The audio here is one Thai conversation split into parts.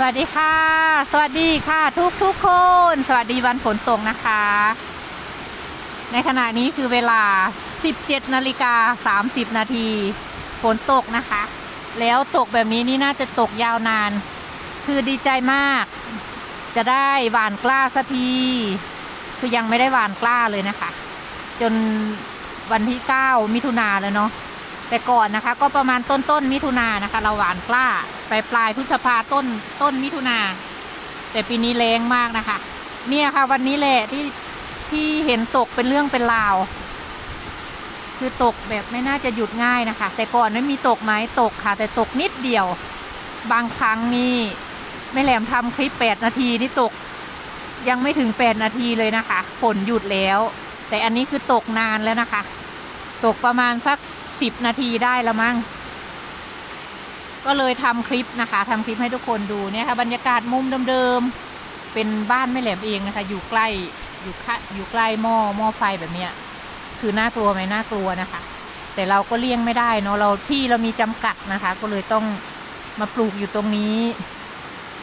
สวัสดีค่ะ สวัสดีค่ะทุกทุกคน สวัสดีวันฝนตกนะคะ ในขณะนี้คือเวลา 17นาฬิกา30 นาทีฝนตกนะคะ แล้วตกแบบนี้นี่น่าจะตกยาวนาน คือดีใจมาก จะได้หวานกล้าสักที คือยังไม่ได้หวานกล้าเลยนะคะ จนวันที่ 9 มิถุนาแล้วเนาะ แต่ก่อนนะคะก็ประมาณต้นต้นมิถุนานะคะ เราหวานกล้าปลายปลายพฤษภาต้นต้นมิถุนาแต่ปีนี้แรงมากนะคะ เนี่ยค่ะวันนี้แหละที่ที่เห็นตกเป็นเรื่องเป็นราว คือตกแบบไม่น่าจะหยุดง่ายนะคะ แต่ก่อนไม่มีตกไหมตกค่ะ แต่ตกนิดเดียว บางครั้งนี่ไม่แหลมทำคลิป 8 นาทีนี่ตก ยังไม่ถึง 8 นาทีเลยนะคะฝนหยุดแล้ว แต่อันนี้คือตกนานแล้วนะคะ ตกประมาณสัก 10นาทีได้แล้วมั้งก็เลยทำคลิปนะคะทำคลิปให้ทุกคนดูเนี่ยค่ะบรรยากาศมุมเดิมๆเป็นบ้านไม่แหลมเองนะคะ อยู่ใกล้อยู่ค่ะอยู่ใกล้หม้อหม้อไฟแบบเนี้ยคือน่ากลัวไหมน่ากลัวนะคะ แต่เราก็เลี่ยงไม่ได้เนาะเราที่เรามีจำกัดนะคะ ก็เลยต้องมาปลูกอยู่ตรงนี้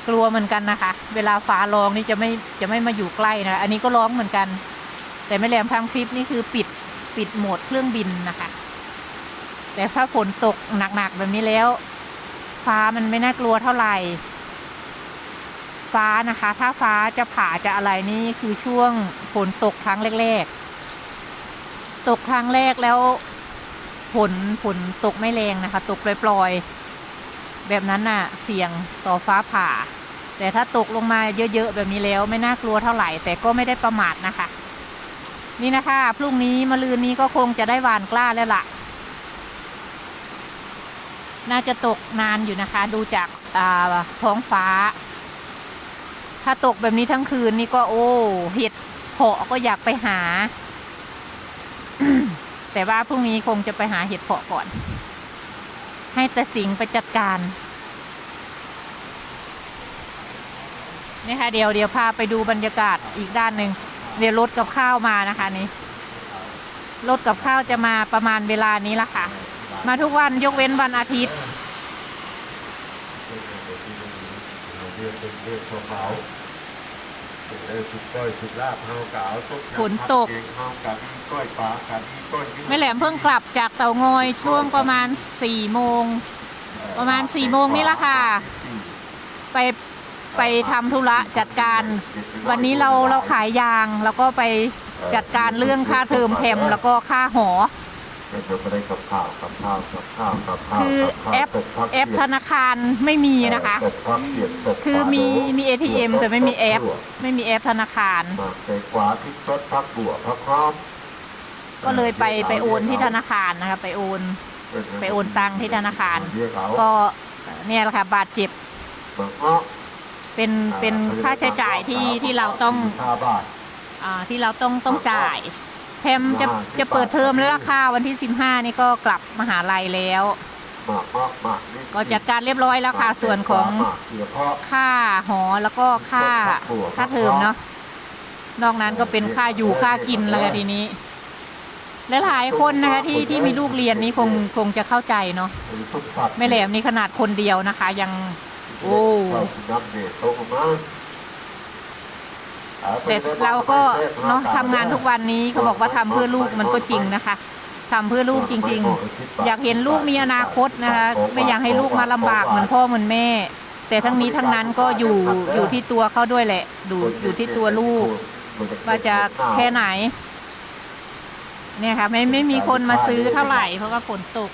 กลัวเหมือนกันนะคะ เวลาฟ้าร้องนี่จะไม่จะไม่มาอยู่ใกล้นะอันนี้ก็ร้องเหมือนกัน แต่ไม่แหลมทำคลิปนี่คือปิดปิดโหมดเครื่องบินนะคะ แต่ถ้าฝนตกหนักๆแบบนี้แล้ว ฟ้ามันไม่น่ากลัวเท่าไหร่ ฟ้านะคะ ถ้าฟ้าจะผ่าจะอะไรนี่คือช่วงฝนตกครั้งแรกๆ ตกครั้งแรกแล้วฝนฝนตกไม่แรงนะคะ ตกปล่อยๆแบบนั้นน่ะ เสี่ยงต่อฟ้าผ่า แต่ถ้าตกลงมาเยอะๆแบบนี้แล้วไม่น่ากลัวเท่าไหร่ แต่ก็ไม่ได้ประมาทนะคะ นี่นะคะพรุ่งนี้มะรืนนี้ก็คงจะได้หวานกล้าแล้วล่ะ น่าจะตกนานอยู่นะคะ ดูจากาท้องฟ้า ถ้าตกแบบนี้ทั้งคืนนี่ก็โอ้ เห็ดเพาะก็อยากไปหา แต่ว่าพรุ่งนี้คงจะไปหาเห็ดเพาะก่อน ให้แต่สิงไปจัดการนี่ค่ะเดี๋ยวเดี๋ยวพาไปดูบรรยากาศอีกด้านหนึ่งเดี๋ยวรถกับข้าวมานะคะนี่รถกับข้าวจะมาประมาณเวลานี้ละค่ะ มาทุกวันยกเว้นวันอาทิตย์ เรียกเป็นเรียกขาวเออสุดก้อยสุดลาบเฮากาต้มยำฝนตก เฮากามีก้อยปลากามีก้อยแม่แหลมเพิ่งกลับจากเตางอยช่วงประมาณสี่โมง ประมาณ4โมงนี่ละค่ะ ไปไปทำธุระจัดการ วันนี้เราเราขายยางแล้วก็ไปจัดการเรื่องค่าเทอมแพมแล้วก็ค่าหอ กับข้าวกับข้าวกับข้าวกับข้าวคือกับข้าวแอปตกพักแอปเสีธยดนาคารไม่มีนะคะตกพักเสียดตกคือมีฝาโลมี ATM แต่ไม่มีแอป ไม่มีแอปธนาคารหมากใจขวาพลิกรถพักบัวพักพร้อมก็เลยไปไปโอนที่ธนาคารนะคะไปโอน ไปโอนตังค์ที่ธนาคารเรียกเขาก็เนี่ยแหละค่ะบาดเจ็บเบิกเงาะเป็นเป็นค่าใช้จ่ายที่ที่เราต้องห้าบาทอ่าที่เราต้องต้องจ่ายแพมจะจะเปิดเทอมแล้วล่ะค่ะวันที่ 15 นี่ก็กลับมหาลัยแล้วหมากหมากหมากนี่ก็จัดการเรียบร้อยแล้วค่ะส่วนของหมากเสียเพราะค่าหอแล้วก็ค่าค่าเทอมเนาะนอกนั้นก็เป็นค่าอยู่ค่ากินแล้วค่ะทีนี้หลายๆคนนะคะที่ที่มีลูกเรียนนี่คงคงจะเข้าใจเนาะไม่แหลมนี่ขนาดคนเดียวนะคะ ยัง โอ้ แต่เราก็เนาะทำงานทุกวันนี้เขาบอกว่าทำเพื่อลูกมันก็จริงนะคะทำเพื่อลูกจริง ๆ อยากเห็นลูกมีอนาคตนะคะ ไม่อยากให้ลูกมาลำบากเหมือนพ่อเหมือนแม่ แต่ทั้งนี้ทั้งนั้นก็อยู่อยู่ที่ตัวเขาด้วยแหละดูอยู่ที่ตัวลูก ว่าจะแค่ไหน เนี่ยค่ะ ไม่ไม่มีคนมาซื้อเท่าไหร่เพราะว่าฝนตก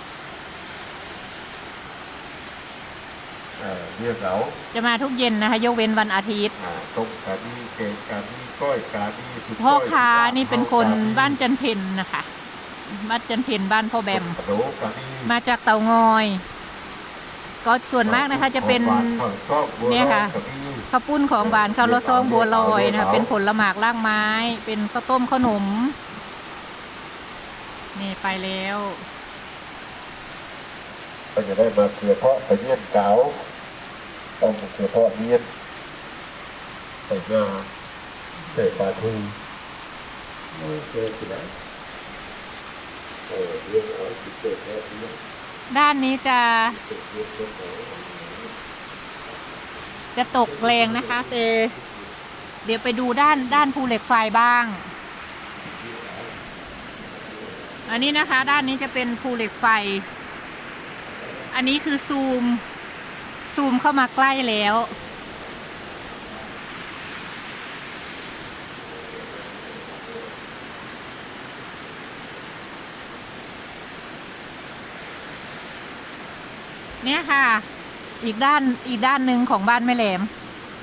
เออเรียกเขาจะมาทุกเย็นนะคะ ยกเว้นวันอาทิตย์อ่าต้มกะดีเกงกะดีก้อยกะดีสุดพ่อก้ยค้าสุดลบนี่เป็นคนกะดีบ้านจันเพนนะคะ บ้านจันเพนบ้านพ่อแบมกระโดกกะดีมาจากเตางอย ก็ส่วนมากนะคะจะเป็นของหวาของชอบบัวเนี่ยค่ะกะดีข้าวปุ้นของหวานข้าวโลซองบัวลอยนะคะเป็นผลหมากล่างไม้ เป็นข้าวต้มขนมนี่ไปแล้ว ก็จะได้มาเกลือเพาะไปเยี่ยนเก๋า ต้องเกลือเพาะเยี่ยนใส่หน้าใส่ปลาทูเออเกลือที่ไหนเออเยี่ยนเอาสิเกลือแท้เยี่ยนด้านนี้จะเกลือเยี่ยนเกลือแท้จะตกแรงนะคะแต่เดี๋ยวไปดูด้านด้านภูเหล็กไฟบ้าง อันนี้นะคะ ด้านนี้จะเป็นภูเหล็กไฟ อันนี้คือซูม ซูมเข้ามาใกล้แล้ว เนี่ยค่ะ อีกด้านอีกด้านหนึ่งของบ้านแม่แหลม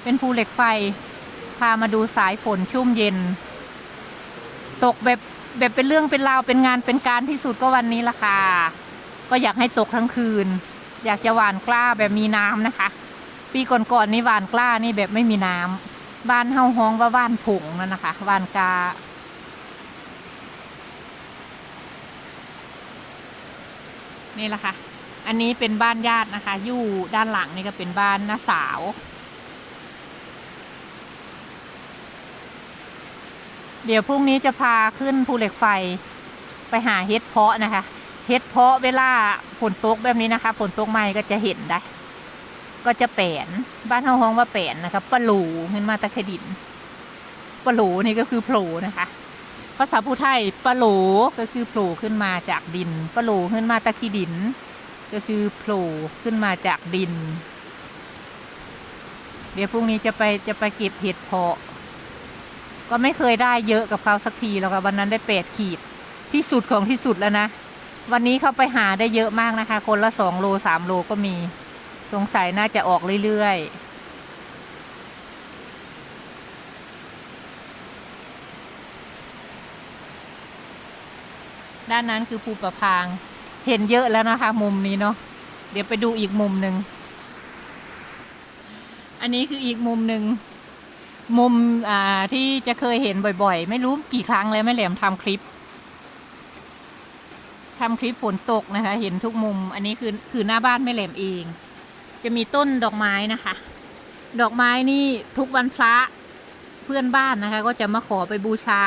เป็นภูเหล็กไฟ พามาดูสายฝนชุ่มเย็น ตกแบบแบบเป็นเรื่องเป็นราวเป็นงานเป็นการที่สุดก็วันนี้ละค่ะ ก็อยากให้ตกทั้งคืน อยากจะหวานกล้าแบบมีน้ำนะคะ ปีก่อนๆนี่หวานกล้านี่แบบไม่มีน้ำบ้านเฮาฮ้องว่าบ้านผงนั่นนะคะหวานกานี่แหละค่ะ อันนี้เป็นบ้านญาตินะคะ อยู่ด้านหลังนี่ก็เป็นบ้านน้าสาว เดี๋ยวพรุ่งนี้จะพาขึ้นภูเหล็กไฟไปหาเห็ดเพาะนะคะ เห็ดเพาะเวลาฝนตกแบบนี้นะคะฝนตกใหม่ก็จะเห็นได้ ก็จะแปนบ้านเฮาฮ้องว่าแปนนะคะปลูขึ้นมาตะเคดินปลูนี่ก็คือโผล่นะคะภาษาพูไทยปลาโหลก็คือโผล่ขึ้นมาจากดินปลาโหลขึ้นมาตะคีดิน ก็คือโผล่ขึ้นมาจากดิน เดี๋ยวพรุ่งนี้จะไปจะไปเก็บเห็ดเพาะ ก็ไม่เคยได้เยอะกับเขาสักทีแล้วค่ะวันนั้นได้แปดขีดที่สุดของที่สุดแล้วนะ วันนี้เขาไปหาได้เยอะมากนะคะ คนละสองโลสามโลก็มี สงสัยน่าจะออกเรื่อยๆด้านนั้นคือภูประพาง เห็นเยอะแล้วนะคะ มุมนี้เนาะ เดี๋ยวไปดูอีกมุมหนึ่ง อันนี้คืออีกมุมหนึ่ง มุมที่จะเคยเห็นบ่อยๆ ไม่รู้กี่ครั้งเลยแม่แหลมทำคลิป ทำคลิปฝนตกนะคะ เห็นทุกมุม อันนี้คือคือหน้าบ้านแม่แหลมเอง จะมีต้นดอกไม้นะคะ ดอกไม้นี่ทุกวันพระเพื่อนบ้านนะคะ ก็จะมาขอไปบูชา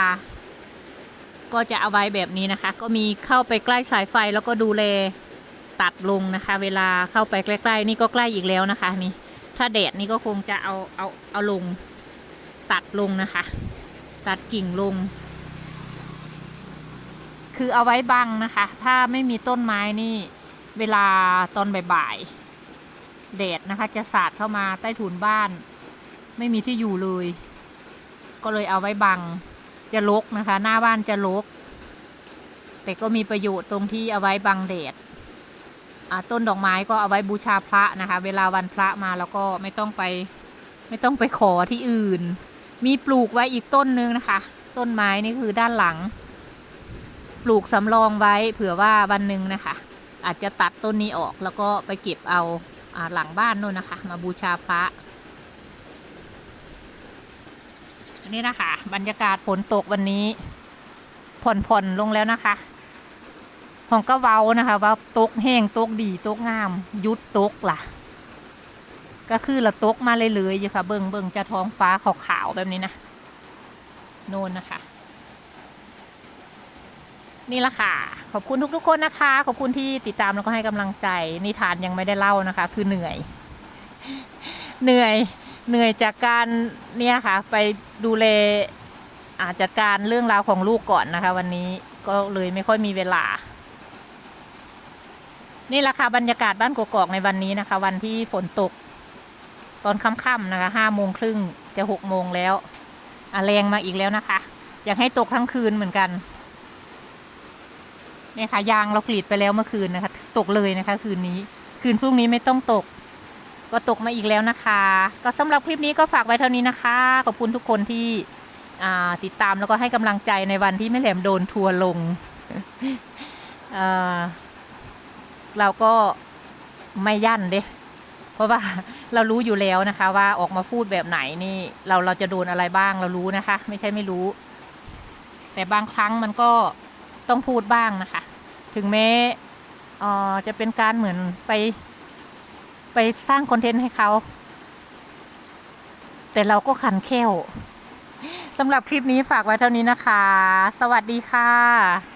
ก็จะเอาไว้แบบนี้นะคะ ก็มีเข้าไปใกล้สายไฟแล้วก็ดูแลตัดลงนะคะ เวลาเข้าไปใกล้ๆนี่ก็ใกล้อีกแล้วนะคะ นี่ ถ้าแดดนี่ก็คงจะเอาเอาเอาลง ตัดลงนะคะ ตัดกิ่งลง คือเอาไว้บังนะคะ ถ้าไม่มีต้นไม้นี่เวลาตอนบ่ายๆแดดนะคะ จะสาดเข้ามาใต้ถุนบ้าน ไม่มีที่อยู่เลย ก็เลยเอาไว้บังจะลกนะคะ หน้าบ้านจะลก แต่ก็มีประโยชน์ตรงที่เอาไว้บังแดดต้นดอกไม้ก็เอาไว้บูชาพระนะคะ เวลาวันพระมาแล้วก็ไม่ต้องไป ไม่ต้องไปขอที่อื่น มีปลูกไว้อีกต้นนึงนะคะ ต้นไม้นี่คือด้านหลัง ปลูกสำรองไว้เผื่อว่าวันหนึ่งนะคะ อาจจะตัดต้นนี้ออกแล้วก็ไปเก็บเอาอหลังบ้านนู่นนะคะ มาบูชาพระอันนี้นะคะ บรรยากาศฝนตกวันนี้ ผ่อนๆลงแล้วนะคะของก็เว้านะคะว่าตกแห้งตกดีตกงาม ยุดตกล่ะ ก็คือเราตกมาเลยเลยๆอยู่ค่ะ เบิงเบิงจะท้องฟ้าขาวๆแบบนี้นะ โน่นนะคะ นี่ละค่ะ ขอบคุณทุกๆคนนะคะ ขอบคุณที่ติดตามแล้วก็ให้กำลังใจ นิทานยังไม่ได้เล่านะคะ คือเหนื่อย เหนื่อยเหนื่อยจากการเนี่ยค่ะ ไปดูแลอาจัดการเรื่องราวของลูกก่อนนะคะ วันนี้ก็เลยไม่ค่อยมีเวลา นี่แหละค่ะบรรยากาศบ้านกกอกในวันนี้นะคะ วันที่ฝนตก ตอนค่ำๆนะคะห้าโมงครึ่งจะหกโมงแล้วอแรงมาอีกแล้วนะคะ อยากให้ตกทั้งคืนเหมือนกัน เนี่ยค่ะยางเรากรีดไปแล้วเมื่อคืนนะคะ ตกเลยนะคะ คืนนี้ คืนพรุ่งนี้ไม่ต้องตก ก็ตกมาอีกแล้วนะคะ ก็สำหรับคลิปนี้ก็ฝากไว้เท่านี้นะคะ ขอบคุณทุกคนที่ติดตามแล้วก็ให้กำลังใจในวันที่แม่แหลมโดนทัวร์ลงเเราก็ไม่ยั่นเด้เพราะว่าเรารู้อยู่แล้วนะคะ ว่าออกมาพูดแบบไหนนี่ เราเราจะโดนอะไรบ้างเรารู้นะคะ ไม่ใช่ไม่รู้ แต่บางครั้งมันก็ ต้องพูดบ้างนะคะ ถึงแม้จะเป็นการเหมือนไปไปสร้างคอนเทนต์ให้เขา แต่เราก็ขันเข้วสำหรับคลิปนี้ฝากไว้เท่านี้นะคะ สวัสดีค่ะ